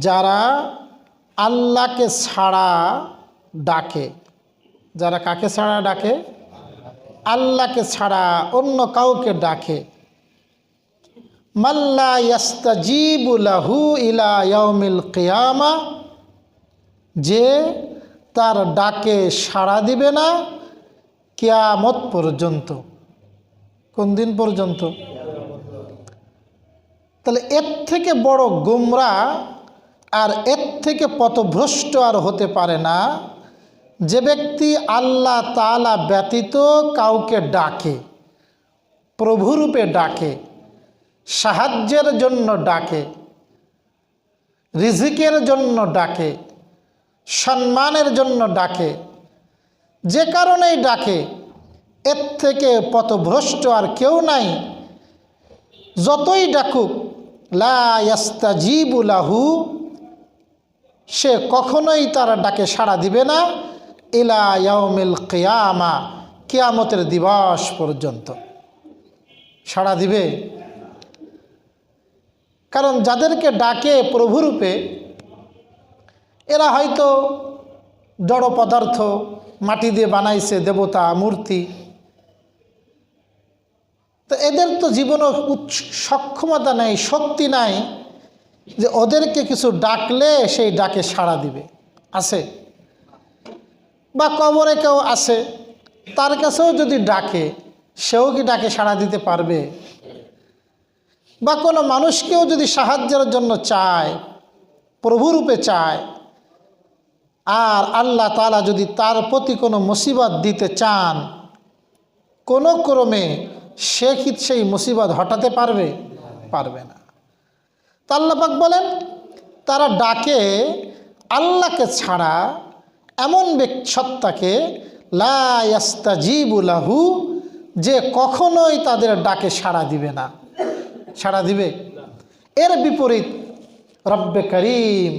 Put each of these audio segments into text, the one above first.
যারা আল্লাহকে ছাড়া ডাকে। যারা কাকে ছাড়া ডাকে? আল্লাহকে ছাড়া অন্য কাউকে ডাকে। মাল্লা ইয়াস্তাজিবুলাহু কিয়ামা, যে তার ডাকে সাড়া দিবে না কেয়ামত পর্যন্ত। কোন দিন পর্যন্ত? তাহলে এর থেকে বড় গোমরা আর এর থেকে পথভ্রষ্ট আর হতে পারে না। যে ব্যক্তি আল্লাহ তালা ব্যতীত কাউকে ডাকে, প্রভুরূপে ডাকে, সাহায্যের জন্য ডাকে, রিজিকের জন্য ডাকে, সম্মানের জন্য ডাকে, যে কারণেই ডাকে, এর থেকে পথভ্রষ্ট আর কেউ নাই। যতই ডাকুক লাস্তাজিবুলাহু সে কখনোই তার ডাকে সাড়া দিবে না ইলা কিয়ামা, কিয়ামতের দিবস পর্যন্ত। সাড়া দিবে। কারণ যাদেরকে ডাকে প্রভুরূপে এরা হয়তো জড় পদার্থ, মাটি দিয়ে বানাইছে দেবতা, মূর্তি। তো এদের তো জীবনে সক্ষমতা নাই, শক্তি নাই। যে ওদেরকে কিছু ডাকলে সেই ডাকে সাড়া দিবে। আছে? বা কবরে কেউ আছে, তার কাছেও যদি ডাকে, সেও কি ডাকে সাড়া দিতে পারবে? বা কোনো মানুষকেও যদি সাহায্যের জন্য চায় প্রভুরূপে চায়, আর আল্লাহ তালা যদি তার প্রতি কোনো মুসিবত দিতে চান, কোনো ক্রমে সে কি সেই মুসিবত হটাতে পারবে? পারবে না। তা আল্লাপাক বলেন, তারা ডাকে, আল্লাহকে ছাড়া এমন ব্যক্তি, সত্তাকে লাস্তাজিবুলাহু যে কখনোই তাদের ডাকে সাড়া দিবে না। সাড়া দিবে? এর বিপরীত, রব্বে করিম,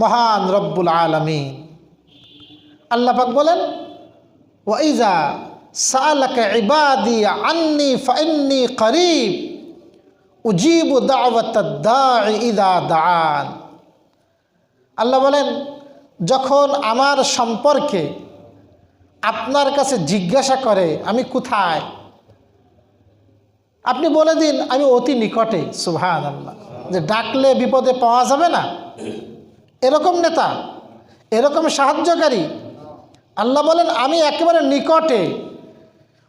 মহান রব্বুল আলমিন। আল্লাপাক বলেন ওয়াইজা সালাকা ইবাদি আন্নি ফাইন্নি করিব। উজিব দান আল্লাহ বলেন, যখন আমার সম্পর্কে আপনার কাছে জিজ্ঞাসা করে, আমি কোথায়? আপনি বলে দিন, আমি অতি নিকটে। সুভান আল্লাহ যে ডাকলে বিপদে পাওয়া যাবে না। এরকম নেতা, এরকম সাহায্যকারী। আল্লাহ বলেন, আমি একেবারে নিকটে।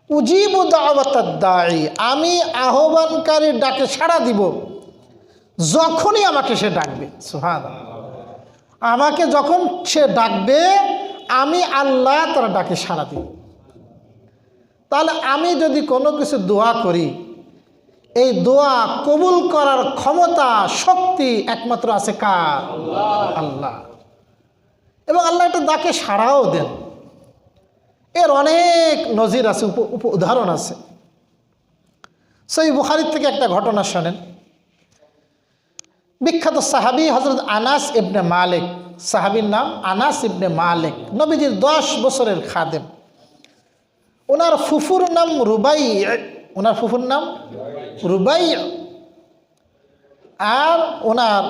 উজিব দাওয়াতাদ্দাই আমি আহ্বানকারীর ডাকে সাড়া দিব। যখনই আমাকে সে ডাকবে সুহান আমাকে যখন সে ডাকবে, আমি আল্লাহ তার ডাকে সাড়া দিব। তাহলে আমি যদি কোনো কিছু দোয়া করি, এই দোয়া কবুল করার ক্ষমতা, শক্তি একমাত্র আছে কার? আল্লাহ। এবং আল্লাহ এটা ডাকে সাড়াও দেন। এর অনেক নজির আছে, উপ উদাহরণ আছে। সেই বুখারির থেকে একটা ঘটনা শোনেন। বিখ্যাত সাহাবি হজরত আনাস ইবনে মালিক, সাহাবির নাম আনাস ইবনে মালিক, নবীজির দশ বছরের খাদেম। ওনার ফুফুর নাম রুবাই, ওনার ফুফুর নাম রুবাই। আর ওনার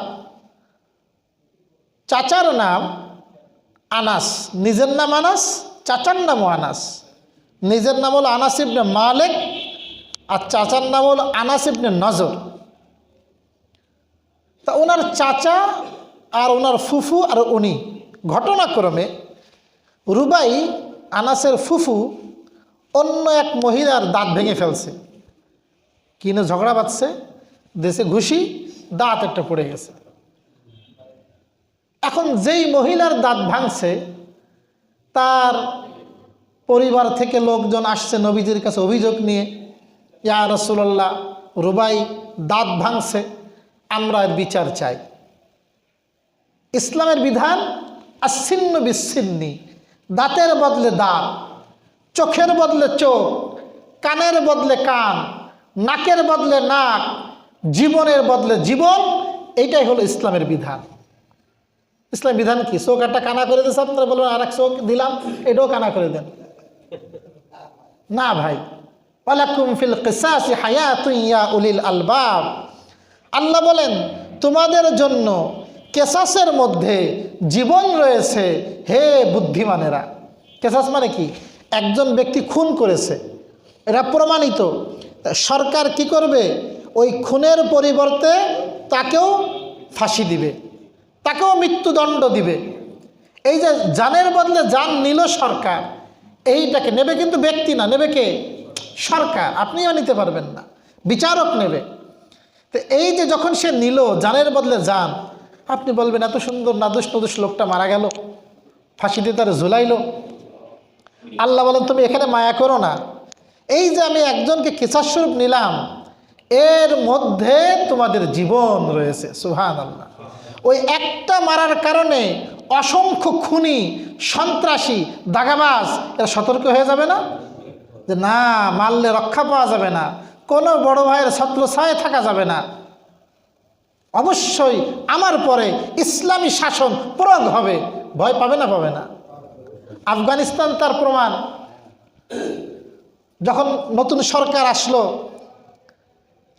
চাচার নাম আনাস, নিজের নাম আনাস চাচার নামও আনাস। নিজের নাম হলো আনাস ইবনে মালেক আর চাচার নাম হলো আনাস ইবনে নজর। তা ওনার চাচা আর ওনার ফুফু আর উনি ঘটনাক্রমে রুবাই আনাসের ফুফু অন্য এক মহিলার দাঁত ভেঙে ফেলছে। কিনে ঝগড়া বাঁধছে? দেশে ঘুষি, দাঁত একটা পড়ে গেছে। এখন যেই মহিলার দাঁত ভাঙছে পরিবার থেকে লোকজন আসছে নবীজির কাছে অভিযোগ নিয়ে, ইয়া রসুল্লাহ রুবাই দাঁত ভাঙছে, আমরা বিচার চাই। ইসলামের বিধান আচ্ছিন্ন বিচ্ছিন্নি দাঁতের বদলে দাঁত, চোখের বদলে চোখ, কানের বদলে কান, নাকের বদলে নাক, জীবনের বদলে জীবন। এইটাই হলো ইসলামের বিধান। ইসলাম বিধান কি? চোখ একটা কানা করে দিয়েছে আপনারা বলবেন আর এক চোখ দিলাম, এটাও কানা করে দেন। না ভাই। ফিল উলিল আলবাব। আল্লাহ বলেন, তোমাদের জন্য কেসাসের মধ্যে জীবন রয়েছে, হে বুদ্ধিমানেরা। কেসাস মানে কি? একজন ব্যক্তি খুন করেছে। এটা প্রমাণিত। সরকার কি করবে? ওই খুনের পরিবর্তে তাকেও ফাঁসি দিবে। তাকেও মৃত্যুদণ্ড দিবে। এই যে জানের বদলে জান নিল সরকার, এইটাকে নেবে কিন্তু ব্যক্তি না, নেবে কে? সরকার। আপনিও নিতে পারবেন না, বিচারক নেবে। তো এই যে যখন সে নিল জানের বদলে যান আপনি বলবেন, এত সুন্দর নাদুস নদুস লোকটা মারা গেল, ফাঁসি দিয়ে তারা ঝুলাইলো। আল্লাহ বলেন, তুমি এখানে মায়া করো না। এই যে আমি একজনকে কেশাস্বরূপ নিলাম, এর মধ্যে তোমাদের জীবন রয়েছে সুহান আল্লাহ ওই একটা মারার কারণে অসংখ্য খুনি, সন্ত্রাসী, দাগাবাজ, এরা সতর্ক হয়ে যাবে না? যে না, মারলে রক্ষা পাওয়া যাবে না। কোনো বড় ভাইয়ের ছত্র ছায়ে থাকা যাবে না। অবশ্যই আমার পরে ইসলামী শাসন প্রয়োগ হবে। ভয় পাবে না পাবে না। আফগানিস্তান তার প্রমাণ। যখন নতুন সরকার আসলো,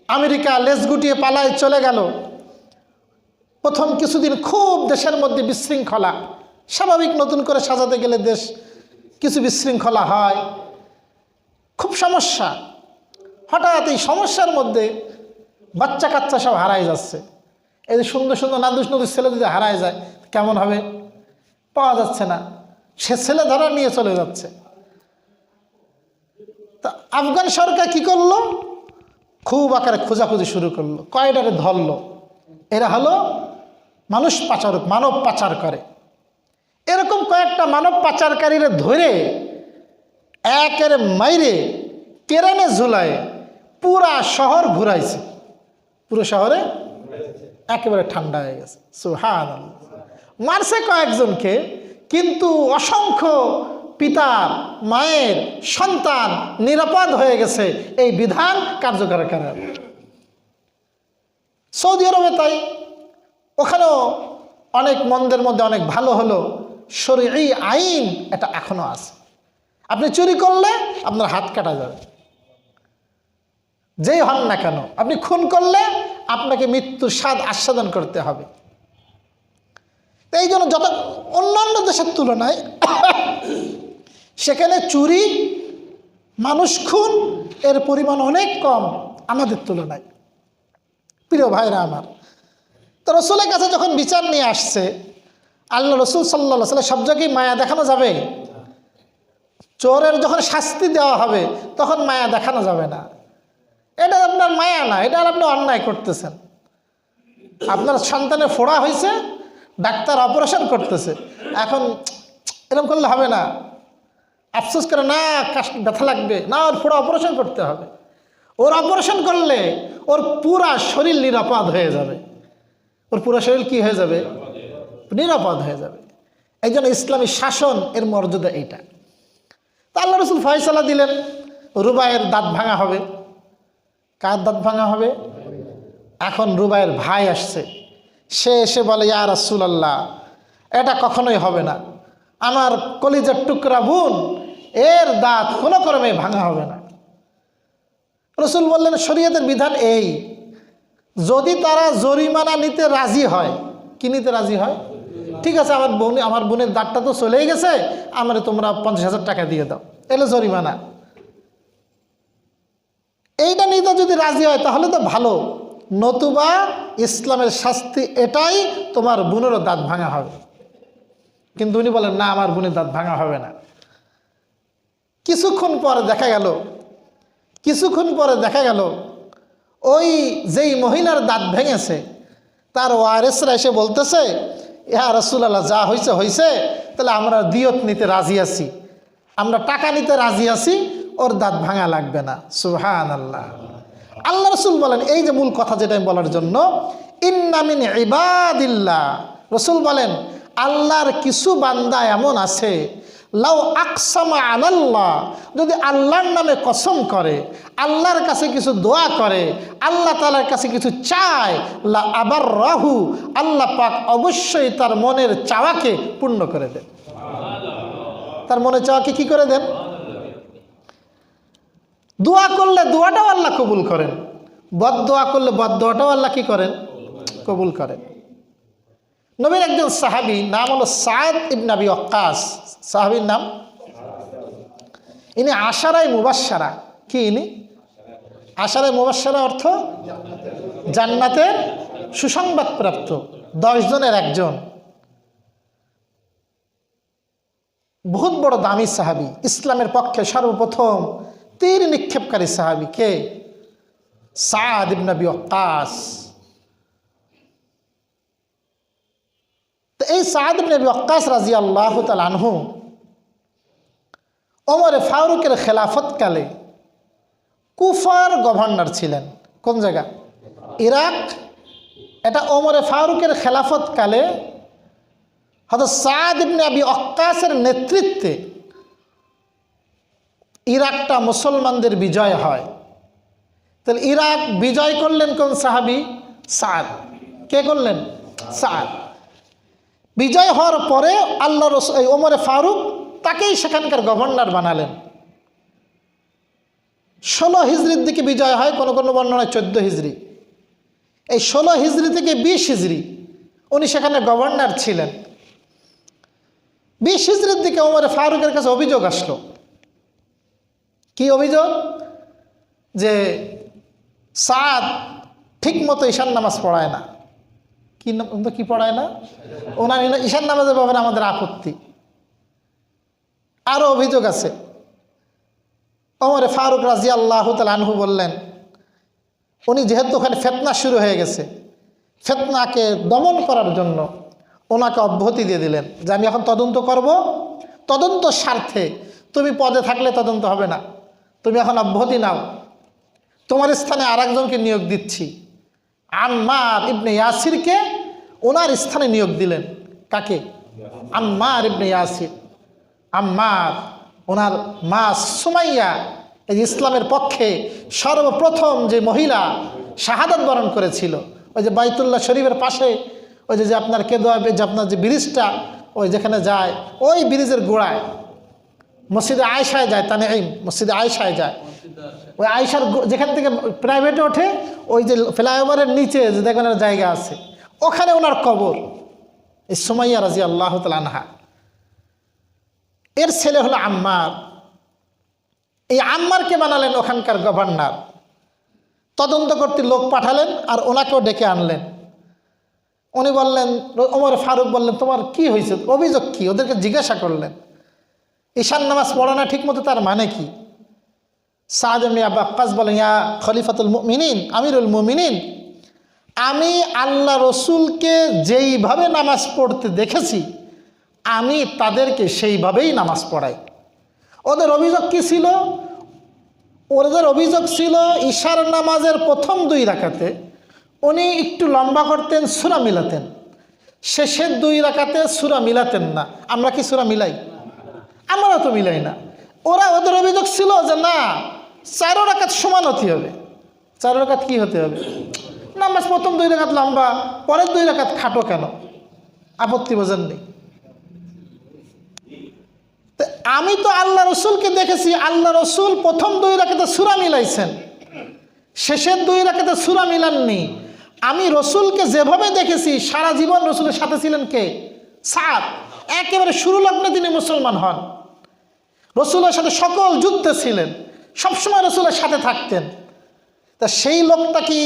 আমেরিকা লেজ গুটিয়ে পালায় চলে গেল প্রথম কিছুদিন খুব দেশের মধ্যে বিশৃঙ্খলা। স্বাভাবিক নতুন করে সাজাতে গেলে দেশ কিছু বিশৃঙ্খলা হয়। খুব সমস্যা। হঠাৎ এই সমস্যার মধ্যে বাচ্চা কাচ্চা সব হারায় যাচ্ছে। এই যে সুন্দর সুন্দর নাদুস নদুস ছেলে যদি হারায় যায়, কেমন হবে? পাওয়া যাচ্ছে না। সে ছেলে ধরা নিয়ে চলে যাচ্ছে। তা আফগান সরকার কি করল? খুব আকারে খোঁজাখুঁজি শুরু করল। কয়টারে ধরলো? এরা হলো মানুষ পাচার, মানব পাচার করে। এরকম কয়েকটা মানব পাচারকারীরা ধরে একের মাইরে কেরানে ঝুলায় পুরা শহর ঘুরাইছে। পুরো শহরে একেবারে ঠান্ডা হয়ে গেছে। সুহান মারছে কয়েকজনকে, কিন্তু অসংখ্য পিতার মায়ের সন্তান নিরাপদ হয়ে গেছে এই বিধান কার্যকর করার। সৌদি আরবে তাই ওখানেও অনেক মন্দের মধ্যে অনেক ভালো হলো। শরীর আইন এটা এখনও আছে। আপনি চুরি করলে আপনার হাত কাটা যাবে। যেই হন না কেন, আপনি খুন করলে আপনাকে মৃত্যুর স্বাদ আস্বাদন করতে হবে। এই জন্য যত অন্যান্য দেশের তুলনায় সেখানে চুরি, মানুষ খুন, এর পরিমাণ অনেক কম আমাদের তুলনায়। প্রিয় ভাইরা আমার তো রসুলের কাছে যখন বিচার নিয়ে আসছে, আল্লাহ রসুল সাল্লা সাল্লাম সব জায়গায় মায়া দেখানো যাবে? চোরের যখন শাস্তি দেওয়া হবে, তখন মায়া দেখানো যাবে না। এটা আপনার মায়া না, এটা আপনি অন্যায় করতেছেন। আপনার সন্তানের ফোড়া হয়েছে, ডাক্তার অপারেশন করতেছে। এখন এরকম করলে হবে না। আফসোস করে, না ব্যথা লাগবে। না, ওর ফোড়া অপারেশন করতে হবে। ওর অপারেশন করলে ওর পুরা শরীর নিরাপদ হয়ে যাবে। ওর পুরো শরীর কি হয়ে যাবে? নিরাপদ হয়ে যাবে। এই জন্য ইসলামী শাসন এর মর্যাদা এইটা। তা আল্লাহ রসুল ফয়সালা দিলেন রুবায়ের দাঁত ভাঙা হবে। কার দাঁত ভাঙা হবে? এখন রুবায়ের ভাই আসছে। সে এসে বলে, ইয়া রাসুল আল্লাহ এটা কখনোই হবে না। আমার কলিজার টুকরা বোন, এর দাঁত কোনো ক্রমে ভাঙা হবে না। রসুল বললেন, শরীয়তের বিধান এই যদি তারা জরিমানা নিতে রাজি হয়, কি নিতে রাজি হয়? ঠিক আছে, আমার বোন, আমার বোনের দাঁতটা তো চলেই গেছে, আমার তোমরা পঞ্চাশ হাজার টাকা দিয়ে দাও। এলে জরিমানা। এইটা নিতে যদি রাজি হয়, তাহলে তো ভালো। নতুবা ইসলামের শাস্তি এটাই তোমার বোনেরও দাঁত ভাঙা হবে। কিন্তু উনি বলেন, না, আমার বোনের দাঁত ভাঙা হবে না। কিছুক্ষণ পরে দেখা গেল, কিছুক্ষণ পরে দেখা গেল ওই যেই মহিলার দাঁত ভেঙেছে, তার ওয়ারেসরা এসে বলতেছে ইহা রসুল্লাহ যা হয়েছে হয়েছে তাহলে আমরা দিয়ত নিতে রাজি আছি। আমরা টাকা নিতে রাজি আছি, ওর দাঁত ভাঙা লাগবে না। সুহান আল্লাহ আল্লাহ রসুল বলেন, এই যে মূল কথা যেটা আমি বলার জন্য ইন্নামিন ইবাদিল্লাহ। রসুল বলেন, আল্লাহর কিছু বান্দা এমন আছে লাউ আকসামা আলাল্লাহ যদি আল্লাহর নামে কসম করে, আল্লাহর কাছে কিছু দোয়া করে, আল্লাহ তালার কাছে কিছু চায়, লা আবার রাহু আল্লাহ পাক অবশ্যই তার মনের চাওয়াকে পূর্ণ করে দেন। তার মনের চাওয়াকে কি করে দেন? দোয়া করলে দোয়াটাও আল্লাহ কবুল করেন। বদ দোয়া করলে বদ দোয়াটাও আল্লাহ কি করেন? কবুল করেন। নবীর একজন সাহাবি, নাম হলো সাদ ইবনাবি অক্কাস সাহাবির নাম? ইনি আশারায় মুবাসারা কি ইনি? আশারায় মুবাসারা অর্থ জান্নাতের সুসংবাদপ্রাপ্ত জনের একজন। বহুত বড় দামি সাহাবি, ইসলামের পক্ষে সর্বপ্রথম তীর নিক্ষেপকারী সাহাবি কে? সাদ ইবনাবি অক্কাস তো এই সাদ ইবনাবি অক্কাস রাজি আল্লাহ আনহু ওমরে ফারুকের খেলাফতকালে কুফার গভর্নর ছিলেন। কোন জায়গা? ইরাক। এটা ওমরে ফারুকের খেলাফতকালে হয়তো সাদ ইবনে আবি অক্কাসের নেতৃত্বে ইরাকটা মুসলমানদের বিজয় হয়। তাহলে ইরাক বিজয় করলেন কোন সাহাবি? সাদ। কে করলেন? সাদ। বিজয় হওয়ার পরে আল্লাহ রস এই ওমরে ফারুক তাকেই সেখানকার গভর্নর বানালেন। ষোলো হিজড়ির দিকে বিজয় হয়, কোনো কোনো বর্ণনায় চোদ্দ হিজড়ি এই ষোলো হিজড়ি থেকে বিশ হিজড়ি উনি সেখানে গভর্নর ছিলেন। বিশ হিজড়ির দিকে ওমরে ফারুকের কাছে অভিযোগ আসলো। কি অভিযোগ? যে সাদ ঠিক মতো ঈশান নামাজ পড়ায় না। কি কি পড়ায় না? ওনার ঈশান নামাজের ব্যাপারে আমাদের আপত্তি। আরও অভিযোগ আছে। ওমরে ফারুক রাজি আল্লাহ আনহু বললেন, উনি যেহেতু ওখানে ফেতনা শুরু হয়ে গেছে, ফেতনাকে দমন করার জন্য ওনাকে অব্যাহতি দিয়ে দিলেন যে আমি এখন তদন্ত করব। তদন্ত স্বার্থে তুমি পদে থাকলে তদন্ত হবে না। তুমি এখন অব্যাহতি নাও। তোমার স্থানে আর নিয়োগ দিচ্ছি। আম্মার ইবনে ইয়াসিরকে ওনার স্থানে নিয়োগ দিলেন। কাকে? আম্মার ইবনে ইয়াসির। আম্মার, ওনার মা সুমাইয়া এই ইসলামের পক্ষে সর্বপ্রথম যে মহিলা শাহাদাত বরণ করেছিল, ওই যে বাইতুল্লাহ শরীফের পাশে, ওই যে আপনার কেদোয়া যে আপনার যে ব্রিজটা, ওই যেখানে যায়, ওই ব্রিজের গোড়ায় মসজিদে আয়সায় যায় তানে এই মসজিদে আয়সায় যায়। ওই আয়সার যেখান থেকে প্রাইভেটে ওঠে, ওই যে ফ্লাইওভারের নিচে যে দেখবেন জায়গা আছে, ওখানে ওনার কবর। এই সুমাইয়া রাজি আল্লাহ আনহা। এর ছেলে হলো আম্মার। এই আম্মারকে বানালেন ওখানকার গভর্নর। তদন্ত করতে লোক পাঠালেন আর ওনাকেও ডেকে আনলেন। উনি বললেন, ওমর ফারুক বললেন, তোমার কি হয়েছে? অভিযোগ কি? ওদেরকে জিজ্ঞাসা করলেন। ঈশান নামাজ পড়া না ঠিক মতো তার মানে কি? সাহাজ আব্বা আক্কাস বলেন, ইয়া খলিফাতুল মুমিনিন, আমিরুল মুমিনিন, আমি আল্লাহ রসুলকে যেইভাবে নামাজ পড়তে দেখেছি, আমি তাদেরকে সেইভাবেই নামাজ পড়াই। ওদের অভিযোগ কি ছিল? ওদের অভিযোগ ছিল, ঈশার নামাজের প্রথম দুই রাখাতে উনি একটু লম্বা করতেন, সুরা মিলাতেন। শেষের দুই রাখাতে সুরা মিলাতেন না। আমরা কি সুরা মিলাই? আমরা তো মিলাই না। ওরা ওদের অভিযোগ ছিল যে, না চারো রাকাত সমান হতে হবে। চারো রাকাত কি হতে হবে? নামাজ প্রথম দুই রাকাত লম্বা, পরের দুই রাকাত খাটো কেন? আপত্তি বোঝেননি তো আমি তো আল্লাহ রসুলকে দেখেছি, আল্লাহ রসুল প্রথম দুই রাখাতে সুরা মিলাইছেন। শেষের দুই রাখাতে সুরা মিলাননি। আমি রসুলকে যেভাবে দেখেছি, সারা জীবন রসুলের সাথে ছিলেন কে? সাত একেবারে শুরু লগ্নে তিনি মুসলমান হন। রসুলের সাথে সকল যুদ্ধে ছিলেন। সবসময় রসুলের সাথে থাকতেন। তা সেই লোকটা কি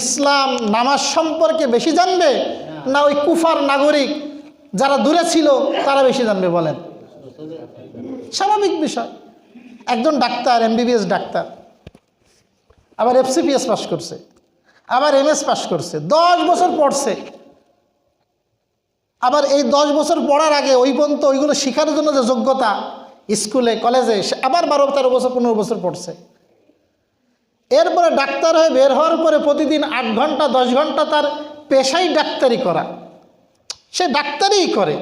ইসলাম নামাজ সম্পর্কে বেশি জানবে? না ওই কুফার নাগরিক যারা দূরে ছিল, তারা বেশি জানবে বলেন? স্বাভাবিক বিষয়। একজন ডাক্তার, এমবিবিএস ডাক্তার, আবার এফসিপিএস পাশ করছে, আবার এমএস পাশ করছে, দশ বছর পড়ছে। আবার এই দশ বছর পড়ার আগে ওই পর্যন্ত ওইগুলো শেখার জন্য যে যোগ্যতা স্কুলে, কলেজে, সে আবার বারো, তেরো বছর, পনেরো বছর পড়ছে। এরপরে ডাক্তার হয়ে বের হওয়ার পরে প্রতিদিন আট ঘণ্টা, দশ ঘণ্টা তার পেশাই ডাক্তারি করা। সে ডাক্তারিই করে,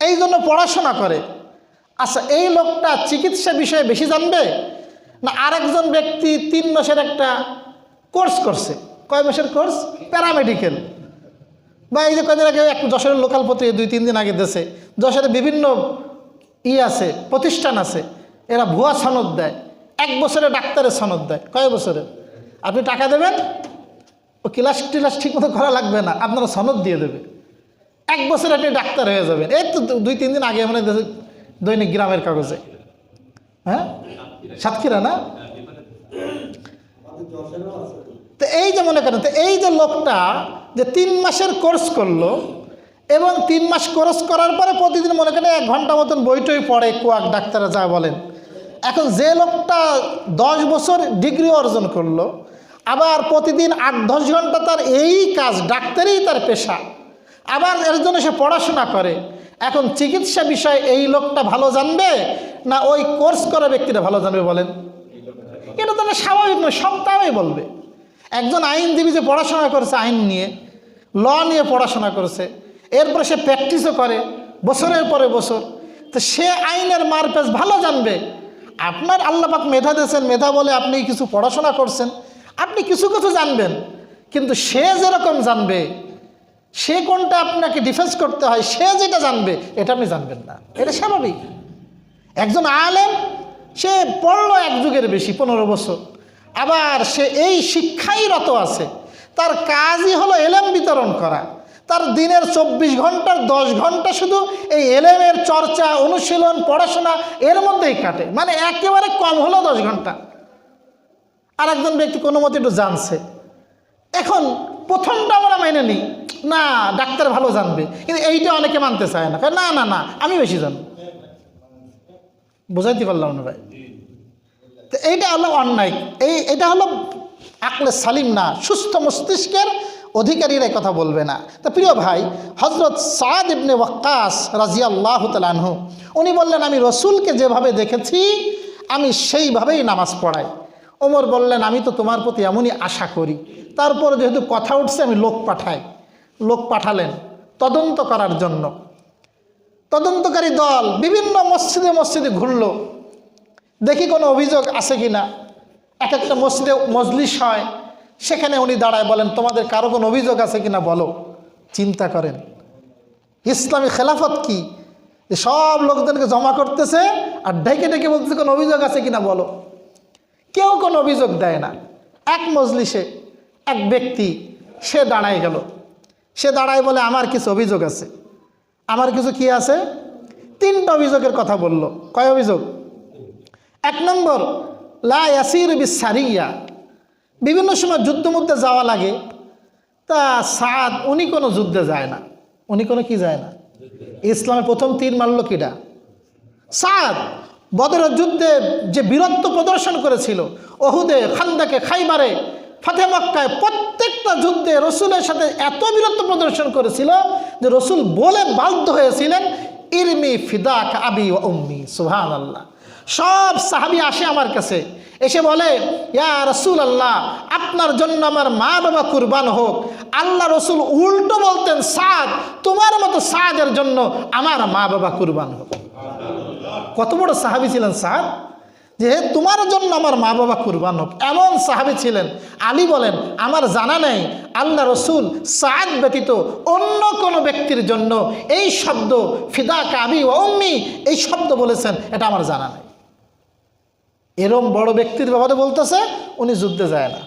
এই জন্য পড়াশোনা করে। আচ্ছা এই লোকটা চিকিৎসা বিষয়ে বেশি জানবে? না, আরেকজন ব্যক্তি তিন মাসের একটা কোর্স করছে। কয় মাসের কোর্স? প্যারামেডিক্যাল। বা এই যে কদিন আগে এক যশোরের লোকাল পত্রিকা দুই, তিন দিন আগে দেশে যশোরে বিভিন্ন ই আছে, প্রতিষ্ঠান আছে, এরা ভুয়া সনদ দেয়। এক বছরে ডাক্তারের সনদ দেয়, কয় বছরে আপনি টাকা দেবেন? ও ক্লাস টিলাস ঠিক মতো করা লাগবে না, আপনারা সনদ দিয়ে দেবে। এক বছরে আপনি ডাক্তার হয়ে যাবেন। এই তো দুই, তিন দিন আগে মানে দৈনিক গ্রামের কাগজে। হ্যাঁ? সাতক্ষীরা না? তো এই যে মনে করেন, তো এই যে লোকটা যে তিন মাসের কোর্স করল এবং তিন মাস কোর্স করার পরে প্রতিদিন মনে করেন এক ঘণ্টা মতন বইটই পড়ে, কোয়াক ডাক্তাররা যা বলেন। এখন যে লোকটা দশ বছর ডিগ্রি অর্জন করল, আবার প্রতিদিন আট দশ ঘণ্টা তার এই কাজ, ডাক্তারই তার পেশা। আবার এর জন্য সে পড়াশোনা করে। এখন চিকিৎসা বিষয়ে এই লোকটা ভালো জানবে না ওই কোর্স করা ব্যক্তিটা ভালো জানবে বলেন? এটা তো স্বাভাবিক নয় সব তারাই বলবে। একজন আইনজীবী যে পড়াশোনা করেছে আইন নিয়ে, ল নিয়ে পড়াশোনা করেছে এরপরে সে প্র্যাকটিসও করে, বছরের পরে বছর। তো সে আইনের মারপেজ ভালো জানবে। আপনার আল্লাপাক মেধা দিয়েছেন, মেধা বলে আপনি কিছু পড়াশোনা করছেন, আপনি কিছু কিছু জানবেন। কিন্তু সে যেরকম জানবে, সে কোনটা আপনাকে ডিফেন্স করতে হয়, সে যেটা জানবে, এটা আপনি জানবেন না। এটা স্বাভাবিক। একজন আলেম, সে পড়ল এক যুগের বেশি, পনেরো বছর। আবার সে এই শিক্ষাই রত আছে। তার কাজই হলো এলেম বিতরণ করা। তার দিনের চব্বিশ ঘণ্টার দশ ঘণ্টা শুধু এই এলেমের চর্চা, অনুশীলন, পড়াশোনা এর মধ্যেই কাটে। মানে একেবারে কম হলো দশ ঘণ্টা। আর একজন ব্যক্তি কোনো মতে একটু জানছে। এখন প্রথমটা আমরা মেনে নিই, না, ডাক্তার ভালো জানবে। কিন্তু এইটা অনেকে মানতে চায় না। না না না, আমি বেশি জানব বোঝাইতে পারলাম না ভাই। তো এইটা হলো অন্যায়। এই, এটা হলো আকলে সালিম না, সুস্থ মস্তিষ্কের অধিকারীরা কথা বলবে না। তো প্রিয় ভাই হজরত সাদ ইবনে ওয়াক্কাস রাজিয়া আল্লাহ তালানহু উনি বললেন, আমি রসুলকে যেভাবে দেখেছি, আমি সেইভাবেই নামাজ পড়াই। ওমর বললেন, আমি তো তোমার প্রতি এমনই আশা করি। তারপর যেহেতু কথা উঠছে, আমি লোক পাঠাই। লোক পাঠালেন তদন্ত করার জন্য। তদন্তকারী দল বিভিন্ন মসজিদে মসজিদে ঘুরল। দেখি কোনো অভিযোগ আছে কি না এক একটা মসজিদে মজলিস হয় সেখানে উনি দাঁড়ায় বলেন, তোমাদের কারও কোনো অভিযোগ আছে কি না বলো? চিন্তা করেন। ইসলামী খেলাফত কি? যে সব লোকজনকে জমা করতেছে আর ডেকে ডেকে বলতেছে, কোনো অভিযোগ আছে কিনা বলো? কেউ কোনো অভিযোগ দেয় না। এক মজলিসে এক ব্যক্তি, সে দাঁড়ায় গেল। সে দাঁড়ায় বলে, আমার কিছু অভিযোগ আছে। আমার কিছু কি আছে? তিনটা অভিযোগের কথা বলল। কয় অভিযোগ? এক নম্বর, লা ইয়াসির বিসারিয়া বিভিন্ন সময় যুদ্ধ মধ্যে যাওয়া লাগে। তা সাদ, উনি কোনো যুদ্ধে যায় না। উনি কোনো কি যায় না? ইসলামের প্রথম তীর মারল কিডা? সাদ, বদরের যুদ্ধে যে বীরত্ব প্রদর্শন করেছিল, ওহুদে খান্দাকে খাইবারে, ফাতে মক্কায় প্রত্যেকটা যুদ্ধে রসুলের সাথে এত বীরত্ব প্রদর্শন করেছিল যে রসুল বলে বাধ্য হয়েছিলেন, ইরমি ফিদাক আবি ও উম্মি সুহান আল্লাহ সব সাহাবি আসে আমার কাছে। এসে বলে, ইয়া রসুল আল্লাহ আপনার জন্য আমার মা বাবা কুরবান হোক। আল্লাহ রসুল উল্টো বলতেন, সাদ, তোমার মতো সাদের জন্য আমার মা বাবা কুরবান হোক। কত বড় সাহাবি ছিলেন সাহাব যে তোমার জন্য আমার মা বাবা কুরবান হোক। এমন সাহাবি ছিলেন। আলী বলেন, আমার জানা নেই, আল্লাহ রসুল সাদ ব্যতীত অন্য কোনো ব্যক্তির জন্য এই শব্দ ফিদা কাবি অম্মি এই শব্দ বলেছেন, এটা আমার জানা নেই। এরম বড় ব্যক্তির ব্যাপারে বলতেছে, উনি যুদ্ধে যায় না।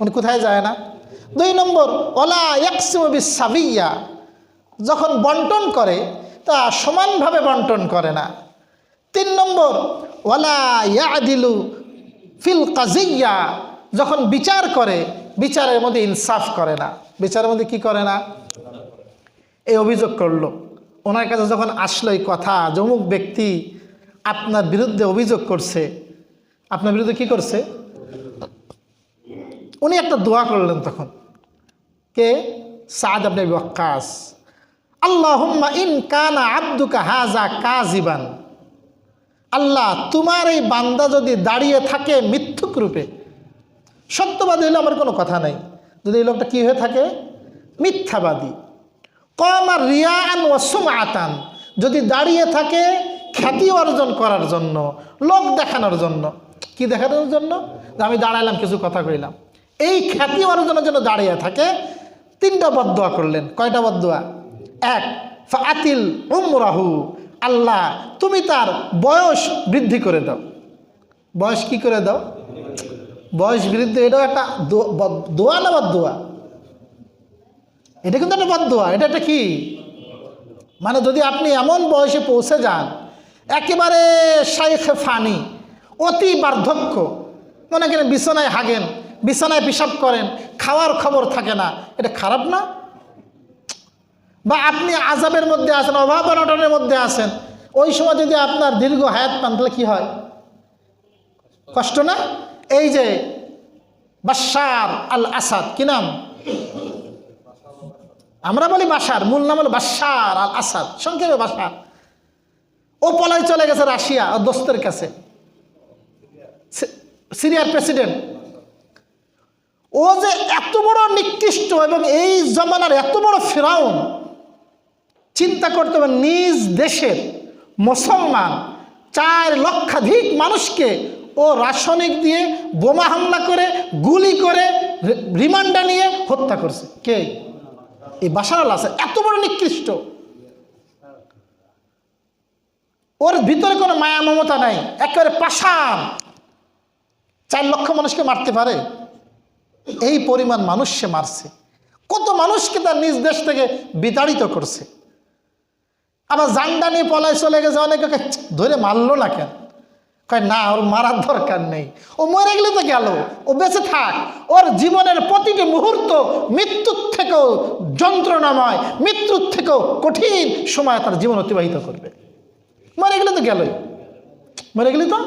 উনি কোথায় যায় না? দুই নম্বর, ওলা একসিমবি সাবিয়া যখন বন্টন করে, তা সমানভাবে বন্টন করে না। তিন নম্বর ওয়ালা ইয়াদিলু ফিল কাজিয়া। যখন বিচার করে, বিচারের মধ্যে ইনসাফ করে না। বিচারের মধ্যে কি করে না? এই অভিযোগ করল। ওনার কাছে যখন আসলো এই কথা যমুক ব্যক্তি আপনার বিরুদ্ধে অভিযোগ করছে আপনার বিরুদ্ধে কি করছে? উনি একটা দোয়া করলেন তখন। কে? সাদ আবনে ওয়াক্কাস। আল্লাহুম্মা ইন কানা আব্দুকা হাজা কাজিবান আল্লাহ, তোমার এই বান্দা যদি দাঁড়িয়ে থাকে মিথ্যুক রূপে, সত্যবাদী হলে আমার কোনো কথা নাই। যদি এই লোকটা কী হয়ে থাকে? মিথ্যাবাদী। কম আর রিয়ান ওয়াসুম আতান যদি দাঁড়িয়ে থাকে খ্যাতি অর্জন করার জন্য, লোক দেখানোর জন্য। কি দেখানোর জন্য? যে আমি দাঁড়াইলাম, কিছু কথা কইলাম। এই খ্যাতি অর্জনের জন্য দাঁড়িয়ে থাকে, তিনটা বদুয়া করলেন। কয়টা বদুয়া এক ফাতিল উমরাহু। আল্লাহ, তুমি তার বয়স বৃদ্ধি করে দাও। বয়স কি করে দাও? বয়স বৃদ্ধি এটাও একটা দোয়া না বদুয়া এটা কিন্তু একটা বদুয়া এটা একটা কি? মানে যদি আপনি এমন বয়সে পৌঁছে যান, একেবারে শাইখে ফানি অতি বার্ধক্য। মনে করেন বিছানায় হাগেন, বিছানায় পেশাব করেন, খাওয়ার খবর থাকে না। এটা খারাপ না? বা আপনি আজাবের মধ্যে আছেন, অভাব অনটনের মধ্যে আছেন, ওই সময় যদি আপনার দীর্ঘ হায়াত পান, তাহলে কী হয়? কষ্ট না? এই যে বাশার আল আসাদ কি নাম? আমরা বলি বাসার মূল নাম হলো বাশার আল আসাদ সংক্ষেপে বাসার ও পলাই চলে গেছে রাশিয়া ও দোস্তের কাছে। সিরিয়ার প্রেসিডেন্ট। ও যে এত বড় নিকৃষ্ট এবং এই জমানার এত বড় ফেরাউন, চিন্তা করতে হবে নিজ দেশের মুসলমান চার লক্ষাধিক মানুষকে ও রাসায়নিক দিয়ে বোমা হামলা করে, গুলি করে রিমান্ডা নিয়ে হত্যা করছে। কে? এই বাসার আসাদ এত বড় নিকৃষ্ট। ওর ভিতরে কোনো মায়া মমতা নাই। একেবারে পাষাণ। চার লক্ষ মানুষকে মারতে পারে? এই পরিমাণ মানুষ সে মারছে। কত মানুষকে তার নিজ দেশ থেকে বিতাড়িত করছে। আবার জান্ডা নিয়ে পলায় চলে গেছে অনেকে ধরে মারলো না কেন? কয়, না, ওর মারার দরকার নেই। ও মরে গেলে তো গেল, ও বেঁচে থাক। ওর জীবনের প্রতিটি মুহূর্ত মৃত্যুর থেকেও যন্ত্রণাময়, মৃত্যুর থেকেও কঠিন সময় তার জীবন অতিবাহিত করবে। মরে গেলে তো গেলই। মরে গেলে তো?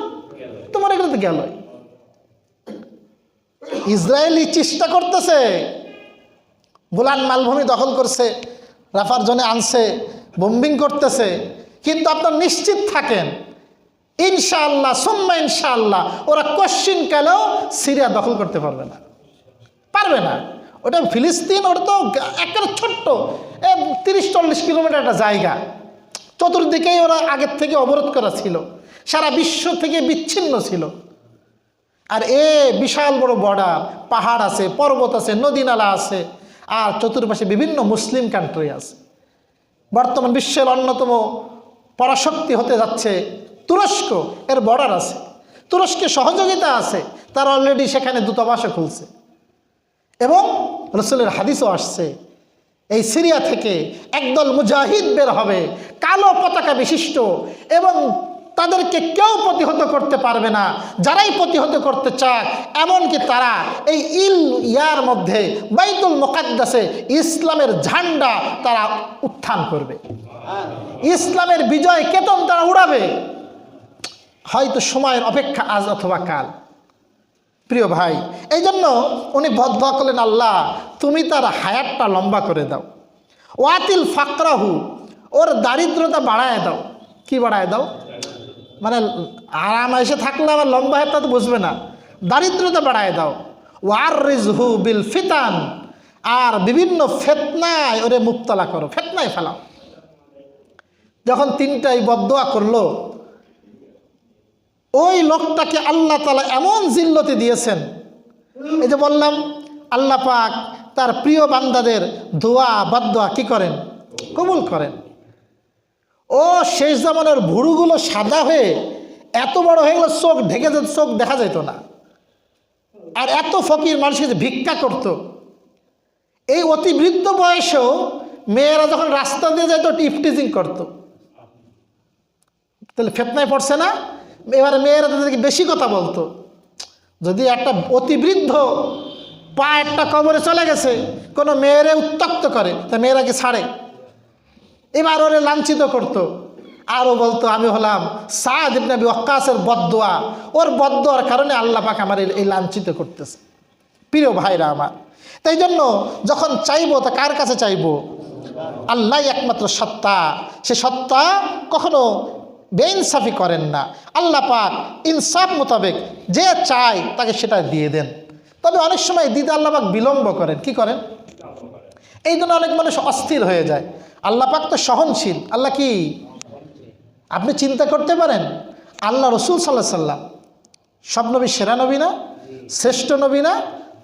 তো মরে গেলে তো গেলই। ইসরায়েলি চেষ্টা করতেছে। গোলান মালভূমি দখল করছে, রাফার জনে আনছে বোম্বিং করতেছে। কিন্তু আপনার নিশ্চিত থাকেন, ইনশাআল্লাহ, সোম্মা ইনশাআল্লাহ, ওরা কোশ্চিন কালেও সিরিয়া দখল করতে পারবে না। পারবে না। ওটা ফিলিস্তিন, ওটা তো একেবারে ছোট্ট তিরিশ চল্লিশ কিলোমিটার একটা জায়গা। চতুর্দিকেই ওরা আগের থেকে অবরোধ করা ছিল। সারা বিশ্ব থেকে বিচ্ছিন্ন ছিল। আর এ বিশাল বড় বর্ডার, পাহাড় আছে, পর্বত আছে নদী নালা আছে, আর চতুর্পাশে বিভিন্ন মুসলিম কান্ট্রি আছে। বর্তমান বিশ্বের অন্যতম পরাশক্তি হতে যাচ্ছে তুরস্ক, এর বর্ডার আছে। তুরস্কের সহযোগিতা আছে, তারা অলরেডি সেখানে দূতাবাসও খুলছে। এবং রসুলের হাদিসও আসছে, এই সিরিয়া থেকে একদল মুজাহিদ বের হবে, কালো পতাকা বিশিষ্ট এবং তাদেরকে কেউ প্রতিহত করতে পারবে না। যারাই প্রতিহত করতে চায়, এমনকি তারা এই ইল ইয়ার মধ্যে বাইতুল মোকাদ্দাসে ইসলামের ঝান্ডা তারা উত্থান করবে। ইসলামের বিজয় কেতন তারা উড়াবে? হয়তো সময়ের অপেক্ষা আজ অথবা কাল। প্রিয় ভাই এই জন্য উনি বদ্ধ করলেন, আল্লাহ, তুমি তার হায়াতটা লম্বা করে দাও। ওয়াতিল ফাকরাহু, ওর দারিদ্রতা বাড়ায় দাও। কি বাড়ায় দাও? মানে আরাম এসে থাকলে আবার লম্বা হাতটা তো বুঝবে না। দারিদ্রতা বাড়ায় দাও। ওয়ার রিজহু বিল ফিতান। আর বিভিন্ন ফেতনায় ওরে মুক্তলা করো, ফেতনায় ফেলাও। যখন তিনটাই বদোয়া করল, ওই লোকটাকে আল্লাহ তালা এমন জিল্লতে দিয়েছেন। এই যে বললাম, আল্লাহ পাক তার প্রিয় বান্দাদের দোয়া কি করেন? কবুল করেন। শেষ জামানের ভুরুগুলো সাদা হয়ে এত বড় হয়ে গেলো, চোখ ঢেকে যেত চোখ দেখা যেত না। আর এত ফকির মানুষকে ভিক্ষা করত। এই অতি বৃদ্ধ বয়সেও মেয়েরা যখন রাস্তা দিয়ে যেত টিফটিজিং করতো। তাহলে ফেতনায় পড়ছে না? এবারে মেয়েরা তাদেরকে বেশি কথা বলতো। যদি একটা অতিবৃদ্ধ পা একটা কবরে চলে গেছে, কোনো মেয়েরে উত্তক্ত করে, তা মেয়েরা কি ছাড়ে? এবার ওরে লাঞ্ছিত করতো। আরও বলতো আমি হলাম সাদ ইবনাবি অক্কাসের বদোয়া ওর বদোয়ার কারণে আল্লাহ পাক আমার এই- লাঞ্ছিত করতেছে। প্রিয় ভাইরা আমার তাই জন্য যখন চাইব তা কার কাছে চাইব? আল্লাহ একমাত্র সত্তা। সে সত্তা কখনো বেইনসাফি করেন না। আল্লাহ পাক ইনসাফ মোতাবেক যে চায় তাকে সেটা দিয়ে দেন। তবে অনেক সময় দিতে আল্লাহ পাক বিলম্ব করেন। কি করেন? এই জন্য অনেক মানুষ অস্থির হয়ে যায়। আল্লাহ পাক তো সহনশীল। আল্লাহ কি আপনি চিন্তা করতে পারেন, আল্লাহ রসুল সাল্লাহ সাল্লাম সব নবী সেরা নবী না, শ্রেষ্ঠ নবী না,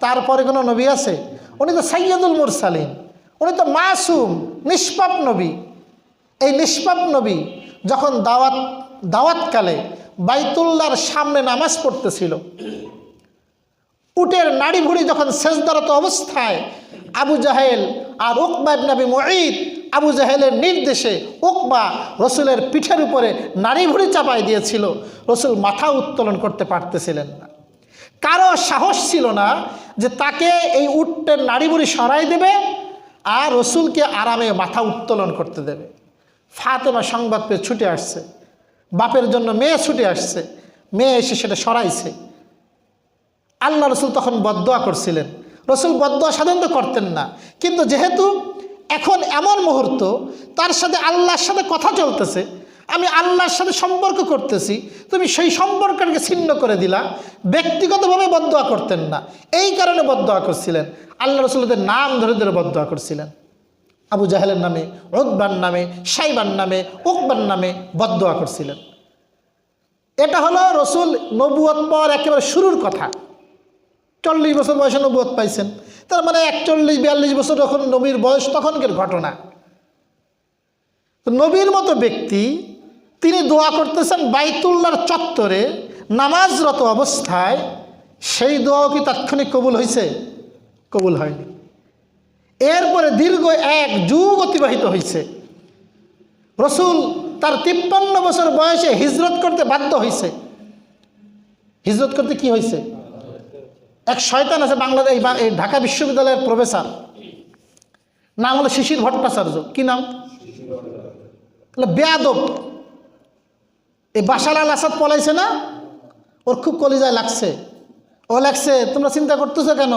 তারপরে কোনো নবী আছে? উনি তো সাইয়দুল মুরসালিন, উনি তো মাসুম, নিষ্পাপ নবী। এই নিষ্পাপ নবী যখন দাওয়াত, দাওয়াতকালে বাইতুল্লার সামনে নামাজ পড়তেছিল, উটের নাড়ি ভুড়ি যখন শেষদারত অবস্থায় আবু জাহেল আর উকবা নবী মুঈদ আবু জাহেলের নির্দেশে উকবা রসুলের পিঠের উপরে নারী ভুড়ি চাপাই দিয়েছিল। রসুল মাথা উত্তোলন করতে পারতেছিলেন না। কারও সাহস ছিল না যে তাকে এই উট্টের নাড়ি বুড়ি সরাই দেবে আর রসুলকে আরামে মাথা উত্তোলন করতে দেবে। ফাতেমা সংবাদ পেয়ে ছুটে আসছে। বাপের জন্য মেয়ে ছুটে আসছে। মেয়ে এসে সেটা সরাইছে। আল্লাহ রসুল তখন বদোয়া করছিলেন। রসুল বদোয়া সাধারণত করতেন না। কিন্তু যেহেতু এখন এমন মুহূর্ত, তার সাথে আল্লাহর সাথে কথা চলতেছে, আমি আল্লাহর সাথে সম্পর্ক করতেছি, তুমি সেই সম্পর্কটাকে ছিন্ন করে দিলা, ব্যক্তিগতভাবে বদোয়া করতেন না। এই কারণে বদোয়া করছিলেন। আল্লাহ রসুলদের নাম ধরে ধরে বদোয়া করছিলেন। আবু জাহেলের নামে ওকবার নামে, সাইবার নামে, উকবার নামে বদোয়া করছিলেন। এটা হলো রসুল নবুয়ত পর একেবারে শুরুর কথা। চল্লিশ বছর বয়সে নবুয়ত পাইছেন। তার মানে একচল্লিশ, বিয়াল্লিশ বছর যখন নবীর বয়স, তখনকার ঘটনা। নবীর মতো ব্যক্তি, তিনি দোয়া করতেছেন বাইতুল্লার চত্বরে নামাজরত অবস্থায়, সেই দোয়াও কি তাৎক্ষণিক কবুল হয়েছে কবুল হয়নি। এরপরে দীর্ঘ এক যুগ অতিবাহিত হয়েছে রসুল তার তিপ্পান্ন বছর বয়সে হিজরত করতে বাধ্য হয়েছে হিজরত করতে কি হয়েছে এক শয়তান আছে বাংলাদেশ এই ঢাকা বিশ্ববিদ্যালয়ের প্রফেসর। নাম হলো শিশির ভট্টাচার্য। কি নাম? বেয়াদব। এই বাসার আল আসাদ পলাইছে না? ওর খুব কলিজায় লাগছে। ও লাগছে, তোমরা চিন্তা করতেছো কেন?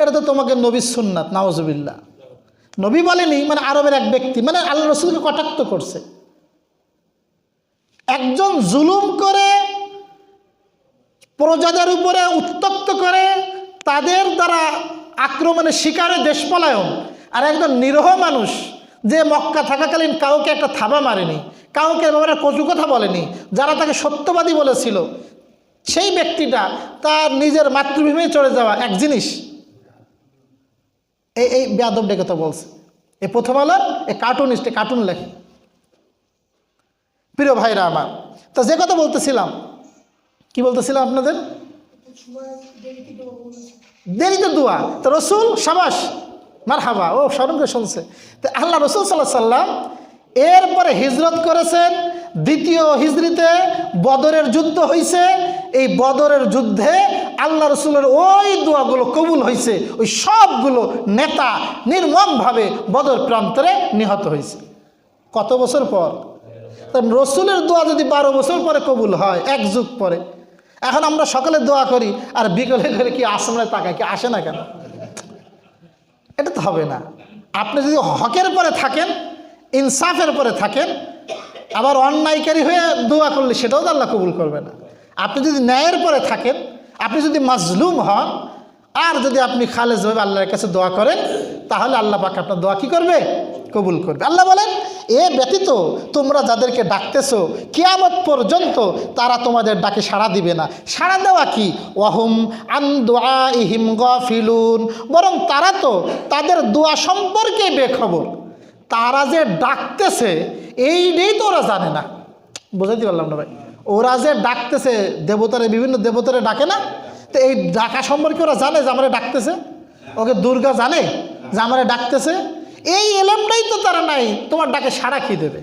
এটা তো তোমাকে নবীর সুন্নাত নাওজবিল্লা নবী বলেনি মানে আরবের এক ব্যক্তি মানে আল্লাহ রসুলকে কটাক্ত করছে। একজন জুলুম করে প্রজাদের উপরে উত্তক্ত করে তাদের দ্বারা আক্রমণের শিকারে দেশ পলায়ন আর একজন নিরহ মানুষ যে মক্কা থাকাকালীন কাউকে একটা থাবা মারেনি, কাউকে ব্যাপারে কচু কথা বলেনি, যারা তাকে সত্যবাদী বলেছিল, সেই ব্যক্তিটা তার নিজের মাতৃভূমি চলে যাওয়া এক জিনিস। এই এই বেয়াদব ডেকে তো বলছে। এই প্রথম আলোর এই কার্টুনিস্ট এই কার্টুন লেখে। প্রিয় ভাইরা আমার, তো যে কথা বলতেছিলাম কি বলতেছিলাম আপনাদের? দেরিতে দোয়া। তো রসুল সাবাস মার হাবা ও স্মরণকে শুনছে। তো আল্লাহ রসুল সাল্লাহ সাল্লাম এরপরে হিজরত করেছেন। দ্বিতীয় হিজরিতে বদরের যুদ্ধ হয়েছে এই বদরের যুদ্ধে আল্লাহ রসুলের ওই দোয়াগুলো কবুল হয়েছে ওই সবগুলো নেতা নির্মমভাবে বদর প্রান্তরে নিহত হয়েছে কত বছর পর? রসুলের দোয়া যদি বারো বছর পরে কবুল হয়, এক যুগ পরে। এখন আমরা সকালে দোয়া করি, আর বিকেলে করে কি আসমনে তাকায়, কি আসে না কেন? এটা তো হবে না। আপনি যদি হকের পরে থাকেন, ইনসাফের পরে থাকেন, আবার অন্যায়কারী হয়ে দোয়া করলে সেটাও আল্লাহ কবুল করবে না। আপনি যদি ন্যায়ের পরে থাকেন, আপনি যদি মাজলুম হন, আর যদি আপনি খালেজভাবে আল্লাহর কাছে দোয়া করেন, তাহলে আল্লাহ পাক আপনার দোয়া কী করবে? কবুল করবে। আল্লাহ বলেন এ ব্যতীত তোমরা যাদেরকে ডাকতেছো, কিয়ামত পর্যন্ত তারা তোমাদের ডাকে সাড়া দিবে না। সাড়া দেওয়া কি? ওয়াহুম আন দোয়া ইহিম গফিলুন। বরং তারা তো তাদের দোয়া সম্পর্কে বেখবর। তারা যে ডাকতেছে, এই নিয়েই তো ওরা জানে না। বুঝাইতে পারলাম না ভাই। ওরা যে ডাকতেছে, দেবতারে, বিভিন্ন দেবতারে ডাকে না? তো এই ডাকা সম্পর্কে ওরা জানে যে আমারে ডাকতেছে? ওকে দুর্গা জানে যে আমারে ডাকতেছে? এই এলেমটাই তো তারা নাই, তোমার ডাকে সারা খেয়ে দেবে?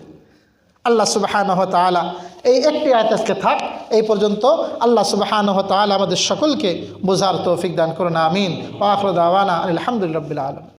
আল্লাহ সুবাহানহ তালা এই একটি আয়াত আজকে থাক, এই পর্যন্ত আল্লাহ সুবাহানহ তালা আমাদের সকলকে বোঝার তৌফিক দান করুন, আমিন। ওয়াফরদ আওয়ানা আলহামদুলিল্লাহ আলম